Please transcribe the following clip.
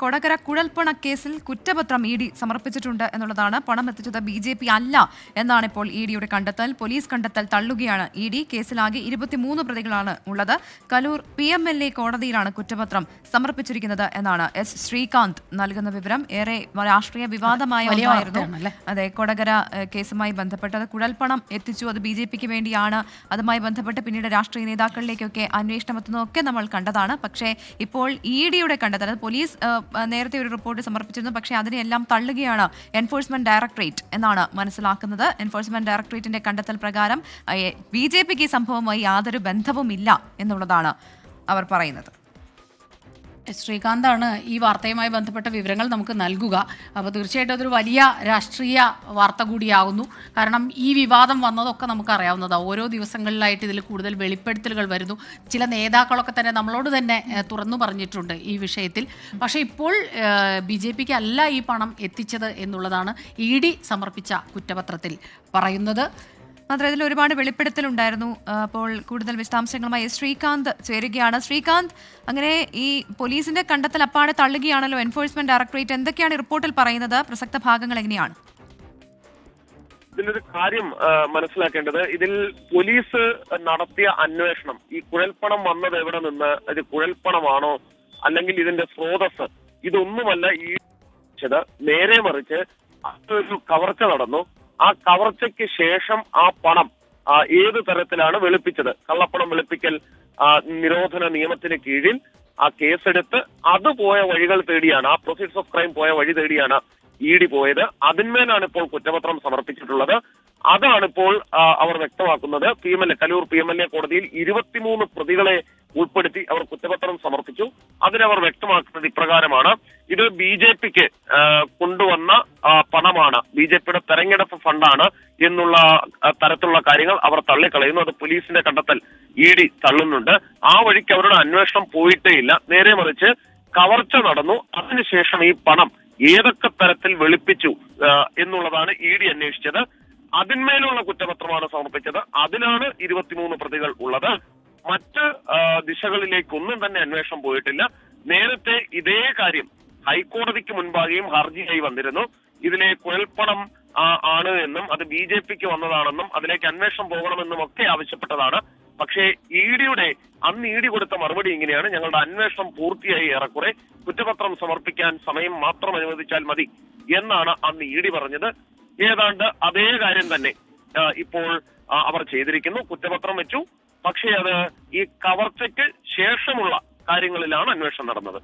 കൊടകര കുഴൽപ്പണ കേസിൽ കുറ്റപത്രം E D സമർപ്പിച്ചിട്ടുണ്ട് എന്നുള്ളതാണ് പണം എത്തിച്ചത് ബി ജെ പി അല്ല എന്നാണ് ഇപ്പോൾ ഇ ഡിയുടെ കണ്ടെത്തൽ. പോലീസ് കണ്ടെത്തൽ തള്ളുകയാണ് ഇ ഡി. കേസിലാകെ ഇരുപത്തിമൂന്ന് പ്രതികളാണ് ഉള്ളത്. Kaloor P M L A കോടതിയിലാണ് കുറ്റപത്രം സമർപ്പിച്ചിരിക്കുന്നത് എന്നാണ് എസ് ശ്രീകാന്ത് നൽകുന്ന വിവരം. ഏറെ രാഷ്ട്രീയ വിവാദമായ വലിയ ഒന്നായിരുന്നു. അതെ കൊടകര കേസുമായി ബന്ധപ്പെട്ട് അത് കുഴൽപ്പണം എത്തിച്ചു. അത് ബി ജെ പിക്ക് വേണ്ടിയാണ്. അതുമായി ബന്ധപ്പെട്ട് പിന്നീട് രാഷ്ട്രീയ നേതാക്കളിലേക്കൊക്കെ അന്വേഷണം എത്തുന്നതൊക്കെ നമ്മൾ കണ്ടതാണ്. പക്ഷേ ഇപ്പോൾ ഇ ഡിയുടെ കണ്ടെത്തൽ അത് പോലീസ് നേരത്തെ ഒരു റിപ്പോർട്ട് സമർപ്പിച്ചിരുന്നു. പക്ഷേ അതിനെല്ലാം തള്ളുകയാണ് എൻഫോഴ്സ്മെന്റ് ഡയറക്ടറേറ്റ് എന്നാണ് മനസ്സിലാക്കുന്നത്. എൻഫോഴ്സ്മെന്റ് ഡയറക്ടറേറ്റിന്റെ കണ്ടെത്തൽ പ്രകാരം ബി ജെ പിക്ക് ഈ സംഭവവുമായി യാതൊരു ബന്ധവുമില്ല എന്നുള്ളതാണ് അവർ പറയുന്നത്. ശ്രീകാന്താണ് ഈ വാർത്തയുമായി ബന്ധപ്പെട്ട വിവരങ്ങൾ നമുക്ക് നൽകുക. അപ്പോൾ തീർച്ചയായിട്ടും അതൊരു വലിയ രാഷ്ട്രീയ വാർത്ത കൂടിയാകുന്നു കാരണം ഈ വിവാദം വന്നതൊക്കെ നമുക്കറിയാവുന്നതാണ് ഓരോ ദിവസങ്ങളിലായിട്ട് ഇതിൽ കൂടുതൽ വെളിപ്പെടുത്തലുകൾ വരുന്നു. ചില നേതാക്കളൊക്കെ തന്നെ നമ്മളോട് തന്നെ തുറന്നു പറഞ്ഞിട്ടുണ്ട് ഈ വിഷയത്തിൽ. പക്ഷേ ഇപ്പോൾ ബി ജെ പിക്ക് അല്ല ഈ പണം എത്തിച്ചത് എന്നുള്ളതാണ് ഇ ഡി സമർപ്പിച്ച കുറ്റപത്രത്തിൽ പറയുന്നത്. മാത്രം ഇതിൽ ഒരുപാട് വെളിപ്പെടുത്തലുണ്ടായിരുന്നു. അപ്പോൾ കൂടുതൽ വിശദാംശങ്ങളുമായി ശ്രീകാന്ത് ചേരുകയാണ്. ശ്രീകാന്ത് അങ്ങനെ ഈ പോലീസിന്റെ കണ്ടെത്തൽ അപ്പാടെ തള്ളുകയാണല്ലോ? എൻഫോഴ്സ്മെന്റ് ഡയറക്ടറേറ്റ് എന്തൊക്കെയാണ് റിപ്പോർട്ടിൽ പറയുന്നത്? പ്രസക്ത ഭാഗങ്ങൾ എങ്ങനെയാണ്? ഇതിലൊരു കാര്യം മനസ്സിലാക്കേണ്ടത്. ഇതിൽ പോലീസ് നടത്തിയ അന്വേഷണം ഈ കുഴൽപ്പണം വന്നത് എവിടെ നിന്ന് ഇത് കുഴൽപ്പണമാണോ അല്ലെങ്കിൽ ഇതിന്റെ സ്രോതസ് ഇതൊന്നുമല്ല ഈ നേരെ മറിച്ച് ഒരു കവർച്ച നടന്നു. ആ കവർച്ചയ്ക്ക് ശേഷം ആ പണം ഏത് തരത്തിലാണ് വെളുപ്പിച്ചത്? കള്ളപ്പണം വെളുപ്പിക്കൽ നിരോധന നിയമത്തിന് കീഴിൽ ആ കേസെടുത്ത് അത് പോയ വഴികൾ തേടിയാണ് ആ പ്രൊസീഡ്സ് ഓഫ് ക്രൈം പോയ വഴി തേടിയാണ് ഇ ഡി പോയത്. അതിന്മേലാണ് ഇപ്പോൾ കുറ്റപത്രം സമർപ്പിച്ചിട്ടുള്ളത്. അതാണ് ഇപ്പോൾ അവർ വ്യക്തമാക്കുന്നത്. P M L A Kaloor P M L A കോടതിയിൽ ഇരുപത്തിമൂന്ന് പ്രതികളെ ഉൾപ്പെടുത്തി അവർ കുറ്റപത്രം സമർപ്പിച്ചു. അതിനവർ വ്യക്തമാക്കുന്നത് ഇപ്രകാരമാണ്. ഇത് ബി ജെ പിക്ക് കൊണ്ടുവന്ന പണമാണ്. ബി ജെ പിയുടെ തെരഞ്ഞെടുപ്പ് ഫണ്ടാണ് എന്നുള്ള തരത്തിലുള്ള കാര്യങ്ങൾ അവർ തള്ളിക്കളയുന്നു. അത് പോലീസിന്റെ കണ്ടെത്തൽ ഇ ഡി തള്ളുന്നുണ്ട്. ആ വഴിക്ക് അവരുടെ അന്വേഷണം പോയിട്ടേ ഇല്ല. നേരെ മറിച്ച് കവർച്ച നടന്നു. അതിനുശേഷം ഈ പണം ഏതൊക്കെ തരത്തിൽ വെളുപ്പിച്ചു എന്നുള്ളതാണ് ഇ ഡി അന്വേഷിച്ചത്. അതിന്മേലുള്ള കുറ്റപത്രമാണ് സമർപ്പിച്ചത്. അതിലാണ് ഇരുപത്തിമൂന്ന് പ്രതികൾ ഉള്ളത്. മറ്റ് ദിശകളിലേക്കൊന്നും തന്നെ അന്വേഷണം പോയിട്ടില്ല. നേരത്തെ ഇതേ കാര്യം ഹൈക്കോടതിക്ക് മുൻപാകെയും ഹർജിയായി വന്നിരുന്നു. ഇതിലെ കുഴൽപ്പണം ആണ് എന്നും അത് ബി ജെ പിക്ക് വന്നതാണെന്നും അതിലേക്ക് അന്വേഷണം പോകണമെന്നും ഒക്കെ ആവശ്യപ്പെട്ടതാണ്. പക്ഷേ ഇ ഡിയുടെ അന്ന് ഇ ഡി കൊടുത്ത മറുപടി ഇങ്ങനെയാണ്. ഞങ്ങളുടെ അന്വേഷണം പൂർത്തിയായി ഏറെക്കുറെ. കുറ്റപത്രം സമർപ്പിക്കാൻ സമയം മാത്രം അനുവദിച്ചാൽ മതി എന്നാണ് അന്ന് ഇ ഡി പറഞ്ഞത്. ഏതാണ്ട് അതേ കാര്യം തന്നെ ഇപ്പോൾ അവർ ചെയ്തിരിക്കുന്നു. കുറ്റപത്രം വെച്ചു. പക്ഷേ അത് ഈ കവർച്ചയ്ക്ക് ശേഷമുള്ള കാര്യങ്ങളിലാണ് അന്വേഷണം നടന്നത്.